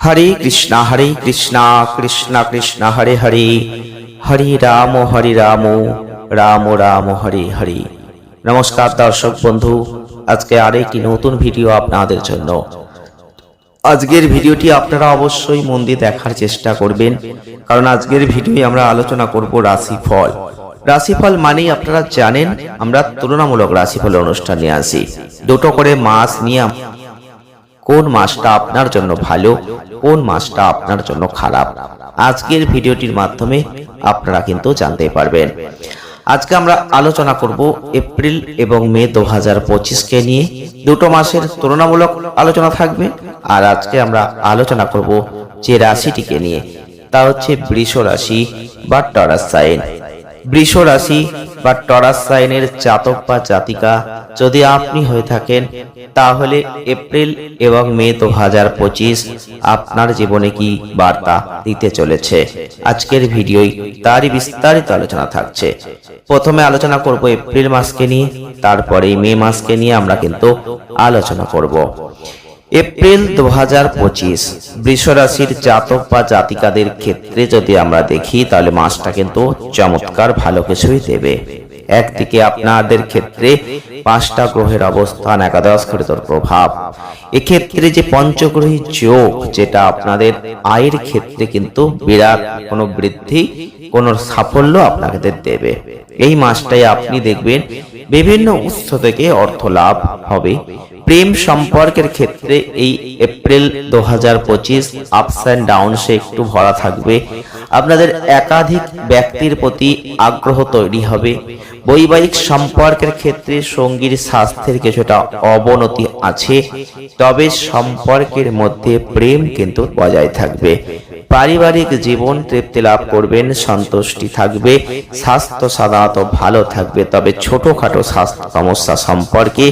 হরে কৃষ্ণ হরে কৃষ্ণ কৃষ্ণ কৃষ্ণ, হরে হরে। হরে রাম হরে রাম রাম রাম, হরে হরে। নমস্কার দর্শক বন্ধু, আজকে আরেকটি নতুন ভিডিও আপনাদের জন্য। আজকের ভিডিওটি আপনারা অবশ্যই মন দিয়ে দেখার চেষ্টা করবেন, কারণ আজকের ভিডিওয়ে আমরা আলোচনা করব রাশিফল। রাশিফল মানেই আপনারা জানেন, আমরা তুলনামূলক রাশিফল অনুষ্ঠান আসি। দুটো করে মাস নিয়ে কোন মাসটা আপনার জন্য ভালো, কোন মাসটা আপনার জন্য খারাপ। আজকের ভিডিওটির মাধ্যমে আপনারা কিন্তু জানতে পারবেন। আজকে আমরা আলোচনা করব এপ্রিল এবং মে দু হাজার পঁচিশকে নিয়ে। দুটো মাসের তুলনামূলক আলোচনা থাকবে, আর আজকে আমরা আলোচনা করব যে রাশিটিকে নিয়ে। তা হচ্ছে বৃষ রাশি বা টরাস সাইন। বৃষ রাশি বা টরাস সাইনের জাতক বা জাতিকা, যদি আপনি হয়ে থাকেন, তাহলে এপ্রিল এবং মে দু হাজার পঁচিশ আপনার জীবনে কি বার্তা দিতে চলেছে? আজকের ভিডিওই তারই বিস্তারিত আলোচনা থাকছে। প্রথমে আলোচনা করব এপ্রিল মাসকে নিয়ে, তারপরে মে মাসকে নিয়ে আমরা কিন্তু আলোচনা করব। এপ্রিল দু হাজার পঁচিশ, বৃষরাশির জাতক বা জাতিকাদের ক্ষেত্রে যদি আমরা দেখি, তাহলে মাসটা কিন্তু চমৎকার ভালো কিছুই দেবে। একদিকে আপনাদের ক্ষেত্রে পাঁচটা গ্রহের অবস্থান একাদশ ঘটিতর প্রভাব। এক্ষেত্রে যে পঞ্চগ্রহী যোগ, যেটা আপনাদের আয়ের ক্ষেত্রে কিন্তু বিরাট কোনো বৃদ্ধি, কোনো সাফল্য আপনাদের দেবে। এই মাসটাই আপনি দেখবেন বিভিন্ন উৎস থেকে অর্থ লাভ হবে। প্রেম সম্পর্কের ক্ষেত্রে এই এপ্রিল দু হাজার পঁচিশ আপস অ্যান্ড ডাউনসে একটু ভরা থাকবে। আপনাদের একাধিক ব্যক্তির প্রতি আগ্রহ তৈরি হবে। বৈবাহিক সম্পর্কের ক্ষেত্রে সঙ্গীর স্বাস্থ্যের কিছুটা অবনতি আছে, তবে সম্পর্কের মধ্যে প্রেম কিন্তু বজায় থাকবে। পারিবারিক জীবন তৃপ্তি লাভ করবেন, সন্তুষ্টি থাকবে, স্বাস্থ্য সাধারণত ভালো থাকবে, তবে ছোটখাটো স্বাস্থ্য সমস্যা সম্পর্কে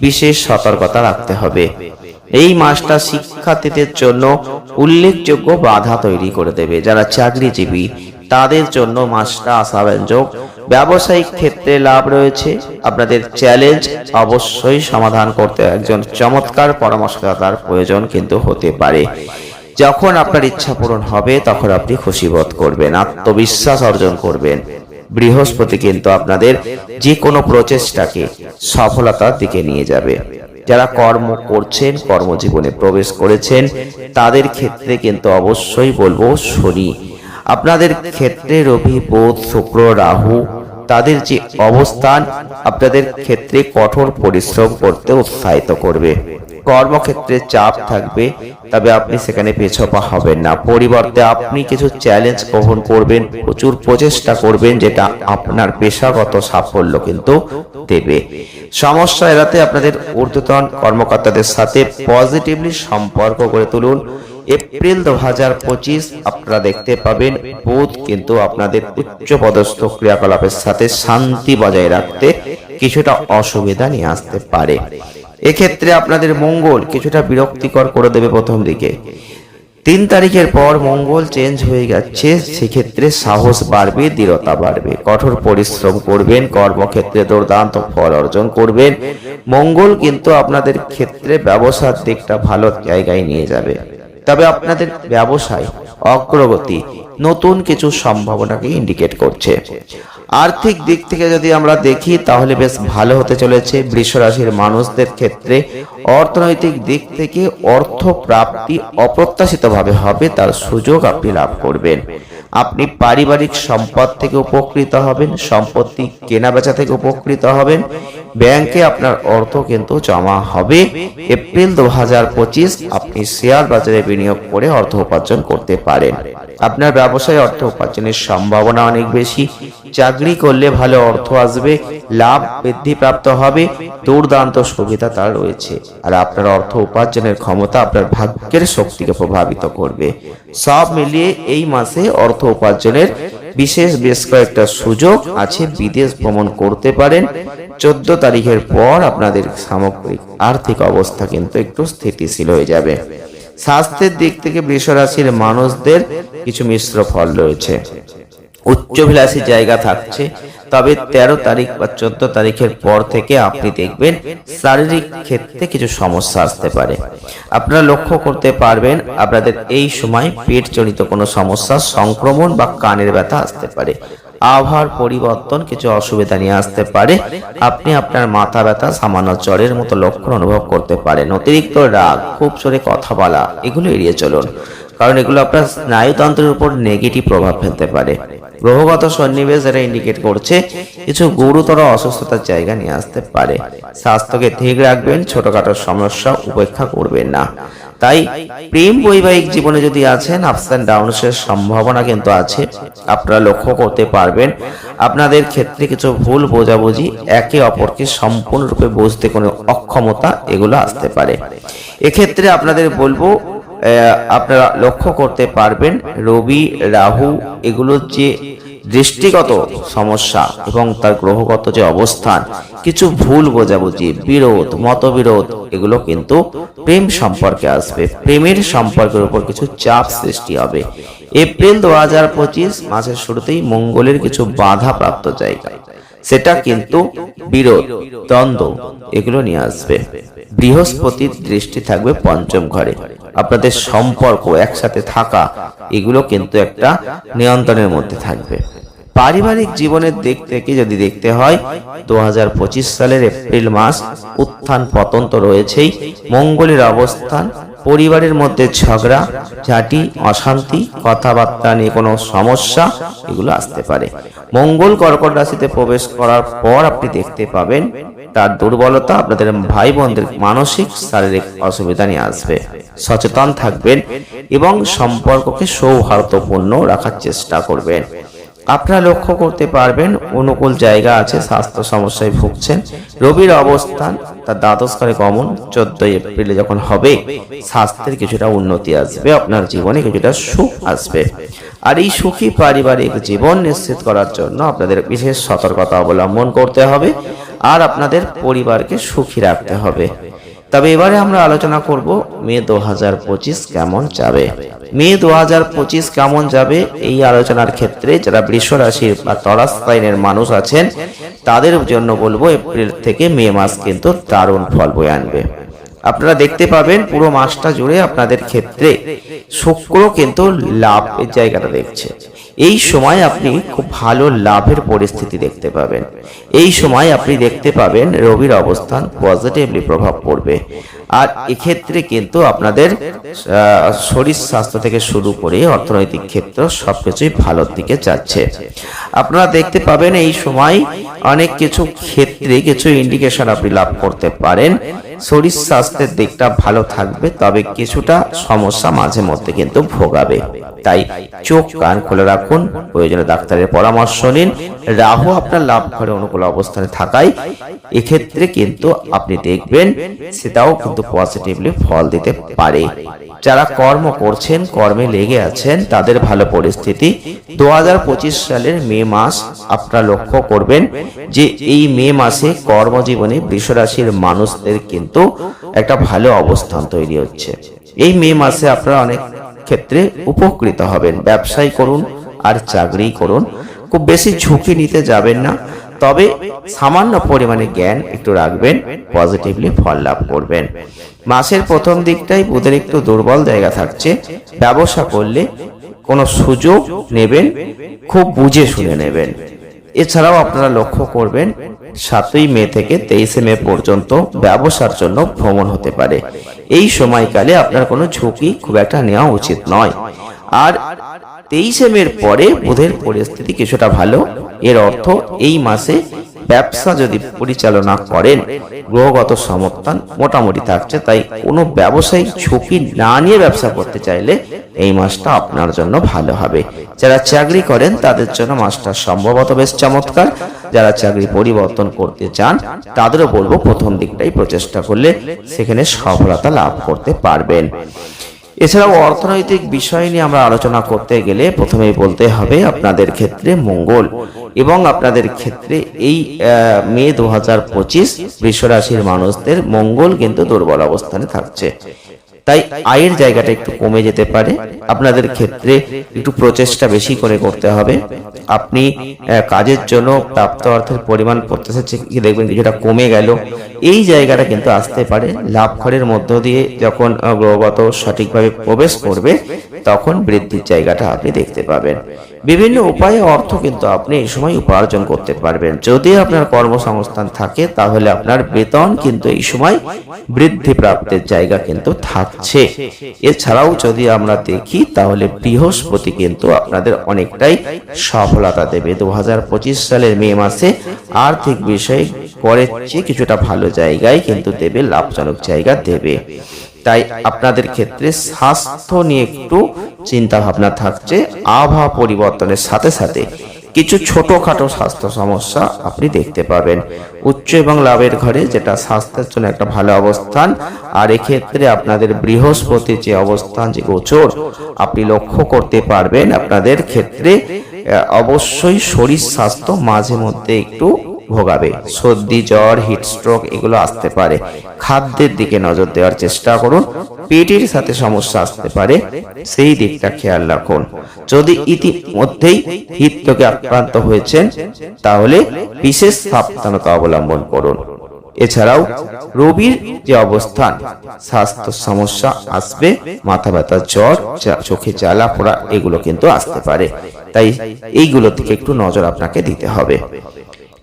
বিশেষ সতর্কতা রাখতে হবে। এই মাসটা শিক্ষার্থীদের জন্য উল্লেখযোগ্য বাধা তৈরি করে দেবে। যারা চাকরিজীবী, তাদের জন্য মাসটা আশাব্যঞ্জক। ব্যবসায়িক ক্ষেত্রে লাভ রয়েছে। আপনাদের চ্যালেঞ্জ অবশ্যই সমাধান করতে একজন চমৎকার পরামর্শদাতার প্রয়োজন কিন্তু হতে পারে। যখন আপনার ইচ্ছা পূরণ হবে, তখন আপনি খুশি বোধ করবেন, আত্মবিশ্বাস অর্জন করবেন। বৃহস্পতি কিন্তু আপনাদের যে কোনো প্রচেষ্টাকে সফলতার দিকে নিয়ে যাবে। যারা কর্ম করছেন, কর্মজীবনে প্রবেশ করেছেন, তাদের ক্ষেত্রে কিন্তু অবশ্যই বলব শনি। আপনাদের ক্ষেত্রে রবি, বোধ, শুক্র, রাহু, তাদের যে অবস্থান, আপনাদের ক্ষেত্রে কঠোর পরিশ্রম করতে উৎসাহিত করবে। কর্মক্ষেত্রে চাপ থাকবে, তবে আপনি সেখানে পেছপা হবেন না। পরিবর্তে আপনি কিছু চ্যালেঞ্জ গ্রহণ করবেন, প্রচুর প্রচেষ্টা করবেন, যেটা আপনার পেশাগত সাফল্য কিন্তু দেবে। সমস্যা এড়াতে আপনাদের ঊর্ধ্বতন কর্মকর্তাদের সাথে পজিটিভলি সম্পর্ক করে তুলুন। এপ্রিল দু হাজার পঁচিশ আপনারা দেখতে পাবেন, বুধ কিন্তু আপনাদের উচ্চ পদস্থ ক্রিয়াকলাপের সাথে শান্তি বজায় রাখতে কিছুটা অসুবিধা নিয়ে আসতে পারে। এক্ষেত্রে আপনাদের মঙ্গল কিছুটা বিরক্তিকর করে দেবে প্রথম দিকে। তিন তারিখের পর মঙ্গল চেঞ্জ হয়ে যাচ্ছে, সেক্ষেত্রে সাহস বাড়বে, দৃঢ়তা বাড়বে। কঠোর পরিশ্রম করবেন, কর্মক্ষেত্রে দুর্দান্ত ফল অর্জন করবেন। মঙ্গল কিন্তু আপনাদের ক্ষেত্রে ব্যবসার দিকটা ভালো জায়গায় নিয়ে যাবে। তবে আপনাদের ব্যবসায় অগ্রগতি, নতুন কিছু সম্ভাবনাকে ইন্ডিকেট করছে। আর্থিক দিক থেকে যদি আমরা দেখি, তাহলে বেশ ভালো হতে চলেছে। বৃষ রাশির মানুষদের ক্ষেত্রে অর্থনৈতিক দিক থেকে অর্থ প্রাপ্তি অপ্রত্যাশিতভাবে হবে, তার সুযোগ আপনি লাভ করবেন। আপনি পারিবারিক সম্পদ থেকে উপকৃত হবেন, সম্পত্তি কেনা বেচা থেকে উপকৃত হবেন, ব্যাংকে আপনার অর্থ কিন্তু জমা হবে। এপ্রিল দু হাজার পঁচিশ আপনি শেয়ার বাজারে বিনিয়োগ করে অর্থ উপার্জন করতে পারেন। আপনার ব্যবসায় অর্থ উপার্জনের সম্ভাবনা অনেক বেশি। চাকরি করলে ভালো অর্থ আসবে, লাভ বৃদ্ধি প্রাপ্ত হবে, দুর্দান্ত সুবিধা তার রয়েছে। আর আপনার অর্থ উপার্জনের ক্ষমতা আপনার ভাগ্যের শক্তিকে প্রভাবিত করবে। সব মিলিয়ে এই মাসে অর্থ উপার্জনের বিশেষ বেশ কয়েকটা সুযোগ আছে, বিদেশ ভ্রমণ করতে পারেন। চোদ্দ তারিখের পর আপনাদের সামগ্রিক আর্থিক অবস্থা কিন্তু একটু স্থিতিশীল হয়ে যাবে। স্বাস্থ্যের দিক থেকে বৃষ রাশির মানুষদের কিছু মিশ্র ফল রয়েছে। উচ্চভিলাষী জায়গা থাকছে। তবে তেরো তারিখ বা চোদ্দ তারিখের পর থেকে আপনি দেখবেন শারীরিক ক্ষেত্রে কিছু সমস্যা আসতে পারে। আপনারা লক্ষ্য করতে পারবেন, আপনাদের এই সময় পেট জনিত কোনো সমস্যা, সংক্রমণ বা কানের ব্যথা আসতে পারে। আবহাওয়ার পরিবর্তন, কিছু অসুবিধা নিয়ে আসতে পারে। আপনি আপনার মাথা ব্যথা, সামান্য জ্বরের মতো লক্ষণ অনুভব করতে পারেন। অতিরিক্ত রাগ, খুব জোরে কথা বলা, এগুলো এড়িয়ে চলুন। কারণ এগুলো আপনার স্নায়ুতন্ত্রের উপর নেগেটিভ প্রভাব ফেলতে পারে। গ্রহগত সন্নিবেশ যেটা ইন্ডিকেট করছে, কিছু গুরুতর অসুস্থতার জায়গা নিয়ে আসতে পারে। স্বাস্থ্যকে ঠিক রাখবেন, ছোটখাটো সমস্যা উপেক্ষা করবেন না। তাই প্রেম বৈবাহিক জীবনে যদি আছেন আপস অ্যান্ড ডাউনসের সম্ভাবনা কিন্তু আছে। আপনারা লক্ষ্য করতে পারবেন, আপনাদের ক্ষেত্রে কিছু ভুল বোঝাবুঝি একে অপরকে সম্পূর্ণরূপে বুঝতে কোনো অক্ষমতা এগুলো আসতে পারে। এক্ষেত্রে আপনাদের বলব আপনারা লক্ষ্য করতে পারবেন, রবি, রাহু এগুলোর যে দৃষ্টিগত সমস্যা এবং তার গ্রহগত যে অবস্থান, কিছু ভুল বোঝাবুঝি, বিরোধ, মতবিরোধ, এগুলো কিন্তু প্রেম সম্পর্কে আসবে। প্রেমের সম্পর্কের উপর কিছু চাপ সৃষ্টি হবে। এপ্রিল দু হাজার পঁচিশ মাসের শুরুতেই মঙ্গলের কিছু বাধা প্রাপ্ত জায়গা। সেটা কিন্তু বিরোধ, দ্বন্দ্ব, এগুলো নিয়ে আসবে। বৃহস্পতির দৃষ্টি থাকবে পঞ্চম ঘরে। আপনাদের সম্পর্ক একসাথে থাকা, এগুলো কিন্তু একটা নিয়ন্ত্রণের মধ্যে থাকবে। পারিবারিক জীবনের দিক থেকে যদি দেখতে হয় দু হাজার পঁচিশ সালের এপ্রিল মাস উত্থান পতন তো রয়েছেই, মঙ্গলের অবস্থান পরিবারের মধ্যে ঝগড়া, ঝাঁটি, অশান্তি, কথাবার্তা নিয়ে কোনো সমস্যা এগুলো আসতে পারে। মঙ্গল কর্কট রাশিতে প্রবেশ করার পর আপনি দেখতে পাবেন, তার দুর্বলতা আপনাদের ভাই বোনদের মানসিক, শারীরিক অসুবিধা নিয়ে আসবে। সচেতন থাকবেন এবং সম্পর্ককে সৌহার্দ্যপূর্ণ রাখার চেষ্টা করবেন। আপনারা লক্ষ্য করতে পারবেন অনুকূল জায়গা আছে, স্বাস্থ্য সমস্যায় ভুগছেন। রবির অবস্থান তার দ্বাদশ ঘরে গমন, চোদ্দই এপ্রিলে যখন হবে, স্বাস্থ্যের কিছুটা উন্নতি আসবে, আপনার জীবনে কিছুটা সুখ আসবে। আর এই সুখী পারিবারিক জীবন নিশ্চিত করার জন্য আপনাদের বিশেষ সতর্কতা অবলম্বন করতে হবে, আর আপনাদের পরিবারকে সুখী রাখতে হবে। তবে এবারে আমরা আলোচনা করব মে দু হাজার পঁচিশ কেমন যাবে। মে দু হাজার পঁচিশ কেমন যাবে এই আলোচনার ক্ষেত্রে যারা বৃষ রাশির বা তরাস লাইনের মানুষ আছেন, তাদের জন্য বলব এপ্রিল থেকে মে মাস কিন্তু দারুণ ফল বয়ে আনবে। আপনারা দেখতে পাবেন পুরো মাসটা জুড়ে আপনাদের ক্ষেত্রে শুক্র কিন্তু লাভের জায়গাটা দেখছে। এই সময় আপনি খুব ভালো লাভের পরিস্থিতি দেখতে পাবেন। এই সময় আপনি দেখতে পাবেন রবির অবস্থান পজিটিভলি প্রভাব পড়বে। আর এক্ষেত্রে কিন্তু আপনাদের শরীর স্বাস্থ্য থেকে শুরু করে অর্থনৈতিক ক্ষেত্র সবকিছুই ভালোর দিকে যাচ্ছে। আপনারা দেখতে পাবেন এই সময় অনেক কিছু ক্ষেত্রে কিছু ইন্ডিকেশন আপনি লাভ করতে পারেন। শরীর স্বাস্থ্যের দিকটা ভালো থাকবে, তবে কিছুটা সমস্যা মাঝে মধ্যে কিন্তু ভোগাবে। তাই চোখ, কান খুলে রাখুন, প্রয়োজনে ডাক্তারের পরামর্শ নিন। রাহু আপনার লাভ করে অনুকূল অবস্থানে থাকায় এক্ষেত্রে কিন্তু আপনি দেখবেন সেটাও কিন্তু পজিটিভলি ফল দিতে পারে। যারা কর্ম করছেন, কর্মে লেগে আছেন, তাদের ভালো পরিস্থিতি। দু হাজার পঁচিশ সালের মে মাস আপনারা লক্ষ্য করবেন যে এই মে মাসে কর্মজীবনে বৃষরাশির মানুষদের কিন্তু একটা ভালো অবস্থান তৈরি হচ্ছে। এই মে মাসে আপনারা অনেক ক্ষেত্রে উপকৃত হবেন। ব্যবসায় করুন আর চাকরি করুন। খুব বেশি ঝুঁকি নিতে যাবেন না। তবে সামান্য পরিমাণে জ্ঞান একটু রাখবেন পজিটিভলি ফল লাভ করবেন। মাসের প্রথম দিকটাই বুধের একটু দুর্বল জায়গা থাকছে। ব্যবসা করলে কোনো সুযোগ নেবেন, খুব বুঝে শুনে নেবেন। এছাড়াও আপনারা লক্ষ্য করবেন সাতই মে থেকে তেইশে মে পর্যন্ত ব্যবসার জন্য ভ্রমণ হতে পারে। এই সময়কালে আপনার কোনো ঝুঁকি খুব একটা নেওয়া উচিত নয়। আর তেইশে মের পরে বুধের পরিস্থিতি কিছুটা ভালো। এর অর্থ এই মাসে ব্যবসা যদি পরিচালনা করেন, গ্রহগত সমর্থন মোটামুটি থাকছে, তাই কোনো ব্যবসায়িক ঝুঁকি না নিয়ে ব্যবসা করতে চাইলে এই মাসটা আপনার জন্য ভালো হবে। যারা চাকরি করেন, তাদের জন্য মাসটা সম্ভবত বেশ চমৎকার। যারা চাকরি পরিবর্তন করতে চান, তাদেরও বলব প্রথম দিকটাই প্রচেষ্টা করলে সেখানে সফলতা লাভ করতে পারবেন। এছাড়াও অর্থনৈতিক বিষয় নিয়ে আমরা আলোচনা করতে গেলে প্রথমেই বলতে হবে আপনাদের ক্ষেত্রে মঙ্গল এবং আপনাদের ক্ষেত্রে এই মে দু হাজার পঁচিশ বৃষরাশির মানুষদের মঙ্গল কিন্তু দুর্বল অবস্থানে থাকছে। তাই আয়ের জায়গাটা একটু কমে যেতে পারে। আপনাদের ক্ষেত্রে একটু প্রচেষ্টা বেশি করে করতে হবে। আপনি কাজের জন্য প্রাপ্ত অর্থের পরিমাণ প্রত্যাশা দেখবেন কিছুটা কমে গেল। এই জায়গাটা কিন্তু আসতে পারে। লাভ ঘরের মধ্য দিয়ে যখন গ্রহগত সঠিকভাবে প্রবেশ করবে তখন বৃদ্ধির জায়গাটা আপনি দেখতে পাবেন। বিভিন্ন উপায়ে অর্থ কিন্তু আপনি এই সময় উপার্জন করতে পারবেন। যদি আপনার কর্মসংস্থান থাকে, তাহলে আপনার বেতন কিন্তু এই সময় বৃদ্ধি প্রাপ্তের জায়গা কিন্তু থাকছে। এছাড়াও যদি আমরা দেখি, তাহলে বৃহস্পতি কিন্তু আপনাদের অনেকটাই সফলতা দেবে। দু হাজার পঁচিশ সালের মে মাসে আর্থিক বিষয়ে পরের চেয়ে কিছুটা ভালো জায়গায় কিন্তু দেবে, লাভজনক জায়গা দেবে। তাই আপনাদের ক্ষেত্রে স্বাস্থ্য নিয়ে একটু চিন্তা ভাবনা থাকছে, আবহাওয়া পরিবর্তনের সাথে সাথে কিছু ছোটখাটো স্বাস্থ্য সমস্যা আপনি দেখতে পাবেন। উচ্চ এবং লাভের ঘরে যেটা স্বাস্থ্যের জন্য একটা ভালো অবস্থান, আর এক্ষেত্রে আপনাদের বৃহস্পতির যে অবস্থান, যে গোচর, আপনি লক্ষ্য করতে পারবেন আপনাদের ক্ষেত্রে অবশ্যই শরীর স্বাস্থ্য মাঝে মধ্যে একটু ভোগাবে। সর্দি, জ্বর হিট স্ট্রোক এগুলো আসতে পারে। খাদ্যের দিকে নজর দেওয়ার চেষ্টা করুন। পেটের সাথে সমস্যা আসতে পারে। সেই দিকটা খেয়াল রাখুন। যদি ইতিমধ্যেই হৃদরোগে আক্রান্ত হয়েছেন, তাহলে বিশেষ সাবধানতা অবলম্বন করুন। এছাড়াও রবির যে অবস্থান, স্বাস্থ্য সমস্যা আসবে, মাথা ব্যথা, জ্বর চোখে জ্বালা পোড়া এগুলো কিন্তু আসতে পারে। তাই এইগুলো থেকে একটু নজর আপনাকে দিতে হবে।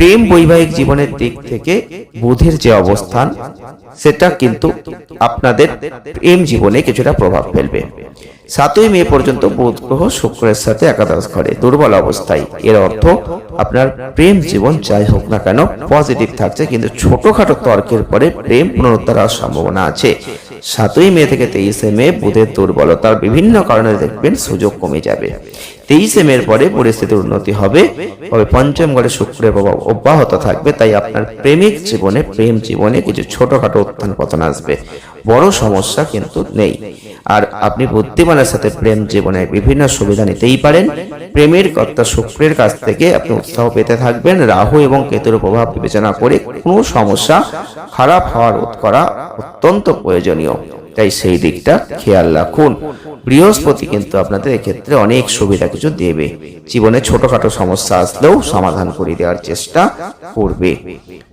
প্রেম বৈবাহিক জীবনের দিক থেকে বুধের যে অবস্থান, সেটা কিন্তু আপনাদের প্রেম জীবনে কিছুটা প্রভাব ফেলবে। সাতই মে পর্যন্ত বুধ গ্রহ শুক্রের সাথে একাদশ ঘরে, দুর্বল অবস্থায়। এর অর্থ আপনার প্রেম জীবন যাই হোক না কেন পজিটিভ থাকছে, কিন্তু ছোটখাটো তর্কের পরে প্রেম পুনরুদ্ধার হওয়ার সম্ভাবনা আছে। সাতই মে থেকে তেইশে মে বুধের দুর্বলতার বিভিন্ন কারণে দেখবেন সুযোগ কমে যাবে। তেইশে মের পরে পরিস্থিতির উন্নতি হবে, তবে পঞ্চম ঘরে শুক্রের প্রভাব অব্যাহত থাকবে, তাই আপনার প্রেমিক জীবনে, প্রেম জীবনে কিছু ছোটখাটো উত্থান পতন আসবে। বড় সমস্যা কিন্তু নেই। আর আপনি বুদ্ধিমানের সাথে প্রেম জীবনে বিভিন্ন সুবিধা নিতেই পারেন। প্রেমের কর্তা শুক্রের কাছ থেকে আপনি উৎসাহ পেতে থাকবেন। রাহু এবং কেতুর প্রভাব বিবেচনা করে কোনো সমস্যা খারাপ হওয়ার রোধ করা অত্যন্ত প্রয়োজনীয়। তাই সেই দিকটা খেয়াল রাখুন। বৃহস্পতি কিন্তু আপনাদের এক্ষেত্রে অনেক সুবিধা কিছু দেবে। জীবনে ছোটখাটো সমস্যা আসলেও সমাধান করে দেওয়ার চেষ্টা করবে।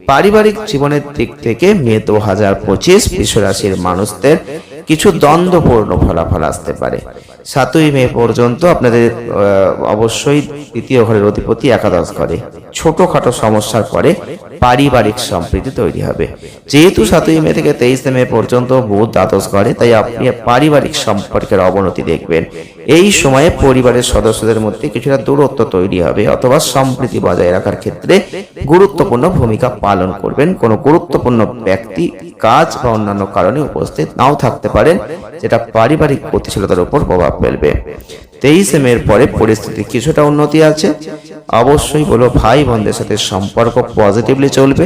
পারিবারিক জীবনের দিক থেকে মে দু হাজার পঁচিশ রাশির মানুষদের কিছু দ্বন্দ্বপূর্ণ ফলাফল আসতে পারে। সাতই মে পর্যন্ত আপনাদের অবশ্যই দ্বিতীয় ঘরের অধিপতি একাদশ ঘরে ছোটখাটো সমস্যার পরে পারিবারিক সম্প্রীতি তৈরি হবে। যেহেতু সাতই মে থেকে তেইশে মে পর্যন্ত বুধ দ্বাদশ ঘরে, তাই আপনি পারিবারিক সম্পর্কের অবনতি দেখবেন। এই সময়ে পরিবারের সদস্যদের মধ্যে কিছুটা দূরত্ব তৈরি হবে অথবা সম্প্রীতি বজায় রাখার ক্ষেত্রে গুরুত্বপূর্ণ ভূমিকা পালন করবেন। কোনো গুরুত্বপূর্ণ ব্যক্তি, কাজ বা অন্যান্য কারণে উপস্থিত নাও থাকতে পারেন, যেটা পারিবারিক গতিশীলতার উপর প্রভাব ফেলবে। তেইশে মের পরে পরিস্থিতি কিছুটা উন্নতি আছে। অবশ্যই বলো ভাই বোনদের সাথে সম্পর্ক পজিটিভলি চলবে।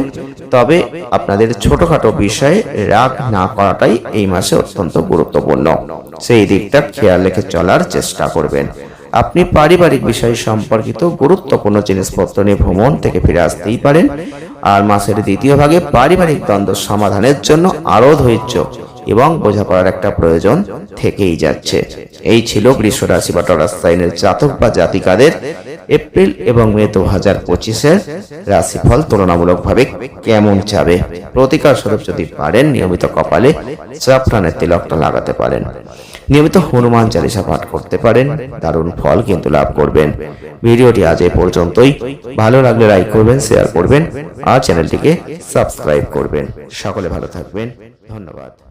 তবে আপনাদের ছোটখাটো বিষয়ে রাগ না করাটাই এই মাসে অত্যন্ত গুরুত্বপূর্ণ। সেই দিকটা খেয়াল রেখে চলার চেষ্টা করবেন। আপনি পারিবারিক বিষয় সম্পর্কিত গুরুত্বপূর্ণ জিনিসপত্র নিয়ে ভ্রমণ থেকে ফিরে আসতেই পারেন। আর মাসের দ্বিতীয় ভাগে পারিবারিক দ্বন্দ্ব সমাধানের জন্য আরও ধৈর্য এবং বোঝাপড়ার একটা প্রয়োজন থেকেই যাচ্ছে। এই ছিল বৃষ রাশি বা টরাস সাইনের জাতক বা জাতিকাদের এপ্রিল এবং মে দু হাজার পঁচিশের রাশিফল তুলনামূলকভাবে কেমন যাবে? প্রতিকার স্বরূপ যদি পারেন, নিয়মিত কপালে জাফরানের তিলকটা লাগাতে পারেন। নিয়মিত হনুমান চালিসা পাঠ করতে পারেন, দারুণ ফল কিন্তু লাভ করবেন। ভিডিওটি আজ এ পর্যন্তই। ভালো লাগলে লাইক করবেন শেয়ার করবেন, আর চ্যানেলটিকে সাবস্ক্রাইব করবেন। সকলে ভালো থাকবেন। ধন্যবাদ।